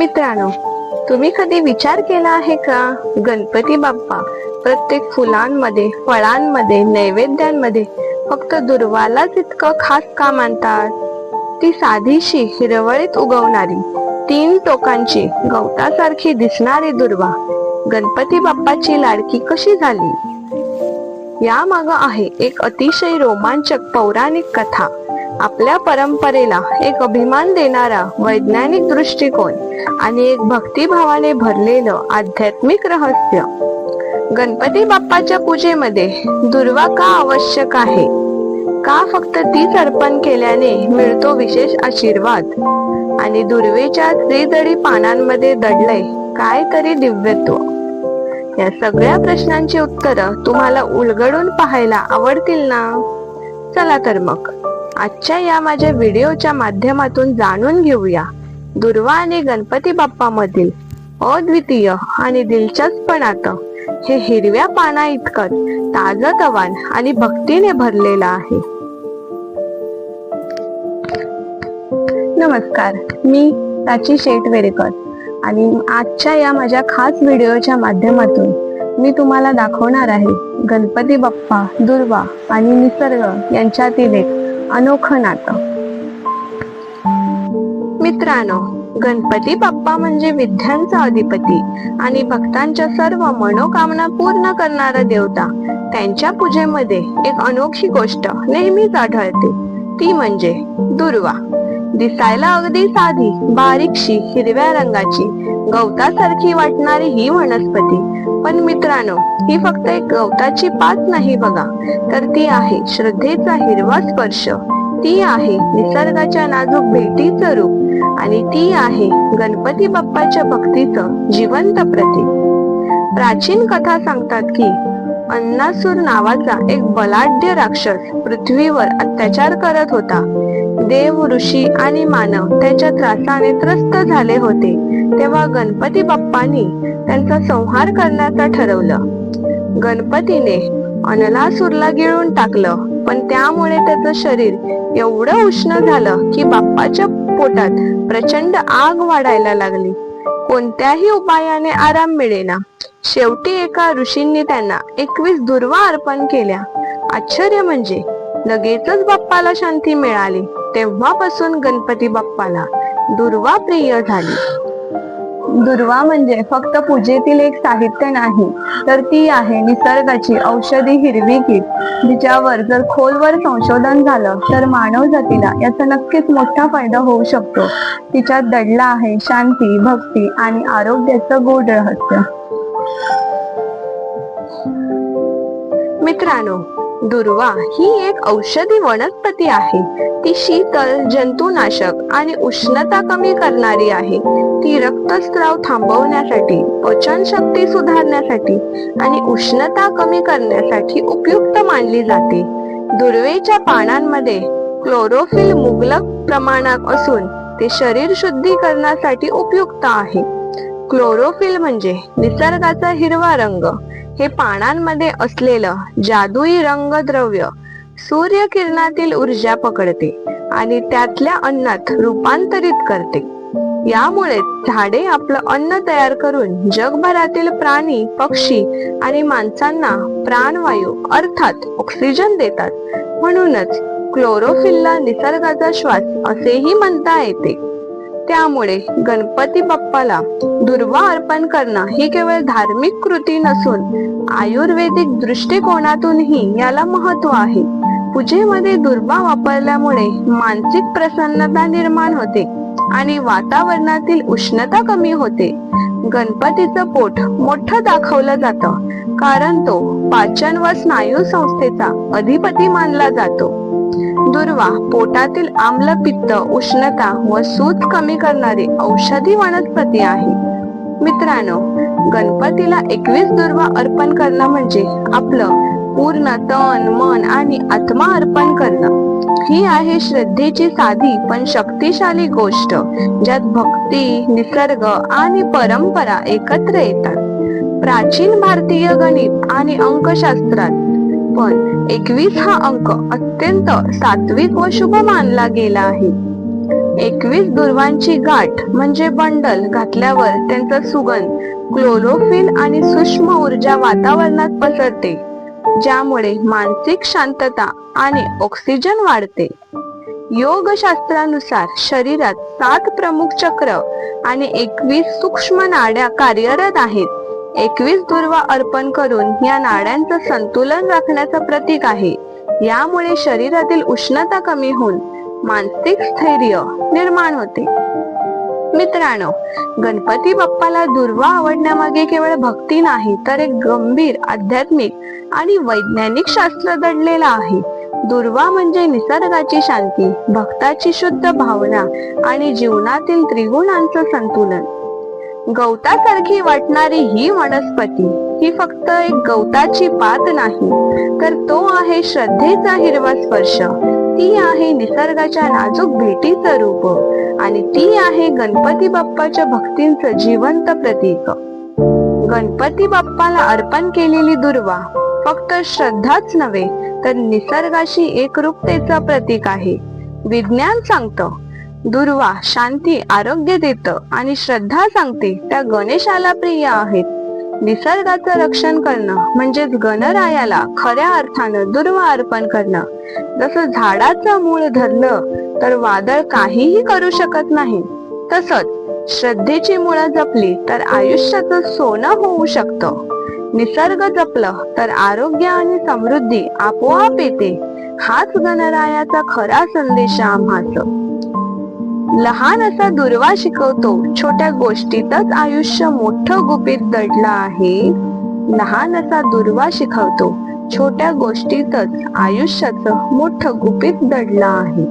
मित्रांनो तुम्ही कधी विचार केला आहे का? गणपती बाप्पा प्रत्येक फुलांमध्ये फळांमध्ये नैवेद्यांमध्ये फक्त दुर्वालाच इतकं खास का मानतात? ती साधीशी हिरवळीत उगवणारी तीन टोकांची गवतासारखी दिसणारी दुर्वा गणपती बाप्पाची लाडकी कशी झाली? यामाग आहे एक अतिशय रोमांचक पौराणिक कथा. आपल्या परंपरेला एक अभिमान देणारा वैज्ञानिक दृष्टिकोन आणि एक भक्तिभावाने भरलेलं आध्यात्मिक रहस्य. गणपती बाप्पाच्या पूजेमध्ये दुर्वा का आवश्यक आहे? का फक्त तीच अर्पण केल्याने मिळतो विशेष आशीर्वाद? आणि दुर्वेच्या त्रिदळी पानांमध्ये दडलंय काय तरी दिव्यत्व? या सगळ्या प्रश्नांची उत्तरं तुम्हाला उलगडून पाहायला आवडतील ना? चला तर मग. आजच्या या माझ्या व्हिडिओच्या माध्यमातून जाणून घेऊया. दुर्वा आणि गणपती बाप्पा मधील अद्वितीय आणि दिलचस्पणात हे हिरव्या पाना ताज ताजतवान आणि भक्तीने भरलेलं आहे. नमस्कार मी प्राची शेट वेरेकर आणि आजच्या या माझ्या खास व्हिडिओच्या माध्यमातून मी तुम्हाला दाखवणार आहे गणपती बाप्पा दुर्वा आणि निसर्ग यांच्यातील एक अनोखं नातं. मित्रांनो गणपती बाप्पा म्हणजे विद्यांचा अधिपती आणि भक्तांच्या सर्व मनोकामना पूर्ण करणारा देवता. त्यांच्या पूजेमध्ये एक अनोखी गोष्ट नेहमीच आढळते. ती म्हणजे दुर्वा. दिसायला अगदी साधी बारीकशी हिरव्या रंगाची. गवतासारखी वाटणारी ही वनस्पती. पण मित्रांनो ही फक्त एक गवताची पाच नाही बघा. तर ती आहे श्रद्धेचा हिरवा स्पर्श. ती आहे निसर्गाच्या नाजूक भेटीचं रूप. आणि ती आहे गणपती बाप्पाच्या भक्तीचं जिवंत प्रतीक. प्राचीन कथा सांगतात की अन्नासूर नावाचा एक बलाढ्य राक्षस पृथ्वीवर अत्याचार करत होता. देव ऋषी आणि मानव त्याच्या त्रासाने त्रस्त झाले होते. तेव्हा गणपती बाप्पांनी त्यांचा संहार करण्याचं ठरवलं. गणपतीने अनलासूरला गिळून टाकलं पण त्यामुळे त्याचं शरीर एवढं उष्ण झालं की बाप्पाच्या पोटात प्रचंड आग वाढायला लागली. कोणत्याही उपायाने आराम मिळेना. शेवटी एका ऋषींनी त्यांना एकवीस दुर्वा अर्पण केल्या. आश्चर्य म्हणजे लगेचच बाप्पाला शांती मिळाली. तेव्हापासून गणपती बाप्पाला दुर्वा प्रिय झाली. दुर्वा म्हणजे फक्त पूजेतील एक साहित्य नाही तर ती आहे निसर्गाची औषधी हिरवी कीट जिच्यावर जर खोलवर संशोधन झालं तर मानव जातीला याचा नक्कीच मोठा फायदा होऊ शकतो. तिच्यात दडला आहे शांती भक्ती आणि आरोग्याचं गोड रहस्य. मित्रांनो दुर्वा ही एक औषधी वनस्पती आहे. ती शीतल जंतुनाशक आणि उष्णता कमी करणारी आहे. ती रक्तस्राव थांबवण्यासाठी पचन शक्ती सुधारण्यासाठी आणि उष्णता कमी करण्यासाठी उपयुक्त मानली जाते. दुर्वेच्या पानांमध्ये क्लोरोफिल मुबलक प्रमाणात असून ते शरीर शुद्धीकरणासाठी उपयुक्त आहे. क्लोरोफिल म्हणजे निसर्गाचा हिरवा रंग. हे पानांमध्ये असलेलं जादुई रंगद्रव्य सूर्यकिरणातील ऊर्जा पकडते आणि त्यातल्या अन्नात रूपांतरित करते. यामुळे झाडे आपलं अन्न तयार करून जगभरातील प्राणी पक्षी आणि माणसांना प्राणवायू अर्थात ऑक्सिजन देतात. म्हणूनच क्लोरोफिलला निसर्गाचा श्वास असेही म्हणता येते. त्यामुळे गणपती बाप्पाला दुर्वा अर्पण करणं ही केवळ धार्मिक कृती नसून आयुर्वेदिक दृष्टिकोनातूनही याला महत्त्व आहे. पूजेमध्ये दुर्वा वापरल्यामुळे मानसिक प्रसन्नता निर्माण होते आणि वातावरणातील उष्णता कमी होते. गणपतीचं पोट मोठं दाखवलं जातं कारण तो पाचन व स्नायू संस्थेचा अधिपती मानला जातो. दुर्वा पोटातील आम्ल पित्त उष्णता व सूत कमी करणारी औषधी वनस्पती आहे. मित्रांनो गणपतीला एकवीस दुर्वा अर्पण करणं म्हणजे आपलं पूर्ण तन मन आणि आत्मा अर्पण करणं. ही आहे श्रद्धेची साधी पण शक्तिशाली गोष्ट ज्यात भक्ती निसर्ग आणि परंपरा एकत्र येतात. प्राचीन भारतीय गणित आणि अंकशास्त्रात पण एकवीस हा अंक अत्यंत सात्विक व शुभ मानला गेला आहे. एकवीस दुर्वांची गाठ म्हणजे बंडल घातल्यावर त्यांचा सुगंध क्लोरोफिल आणि सूक्ष्म ऊर्जा वातावरणात पसरते ज्यामुळे मानसिक शांतता आणि ऑक्सिजन वाढते. योगशास्त्रानुसार शरीरात सात प्रमुख चक्र आणि एकवीस सूक्ष्म नाड्या कार्यरत आहेत. एकवीस दुर्वा अर्पण करून या नाड्यांचं संतुलन राखण्याचं प्रतीक आहे. यामुळे शरीरातील उष्णता कमी होऊन मानसिक स्थैर्य निर्माण होते. मित्रांनो गणपती बाप्पाला दुर्वा आवडण्यामागे केवळ भक्ती नाही तर एक गंभीर आध्यात्मिक आणि वैज्ञानिक शास्त्र दडलेला आहे. दुर्वा म्हणजे निसर्गाची शांती भक्ताची शुद्ध भावना आणि जीवनातील त्रिगुणांचं संतुलन. गवतासारखी वाटणारी ही वनस्पती ही फक्त एक गवताची पात नाही तर तो आहे श्रद्धेचा हिरवा स्पर्श. ती आहे निसर्गाच्या नाजूक भेटीचं रूप आणि ती आहे गणपती बाप्पाच्या भक्तींचं जिवंत प्रतीक. गणपती बाप्पाला अर्पण केलेली दुर्वा फक्त श्रद्धाच नव्हे तर निसर्गाशी एकरूपतेचं प्रतीक आहे. विज्ञान सांगतं दुर्वा शांती आरोग्य देत आणि श्रद्धा सांगते. त्या गणेशाला प्रिय आहेत. निसर्गाचं रक्षण करणं म्हणजेच गणरायाला खऱ्या अर्थानं दुर्वा अर्पण करणं. जसं झाडाचं मूळ धरलं तर वादळ काहीही करू शकत नाही. तसंच श्रद्धेची मुळं जपली तर आयुष्याचं सोनं होऊ शकतं. निसर्ग जपलं तर आरोग्य आणि समृद्धी आपोआप येते. हाच गणरायाचा खरा संदेश आम्हाचं. लहान असा दुर्वा शिकवतो. छोट्या गोष्टीतच आयुष्य मोठं गुपित दडलं आहे. लहान असा दुर्वा शिकवतो. छोट्या गोष्टीतच आयुष्याचं मोठं गुपित दडलं आहे.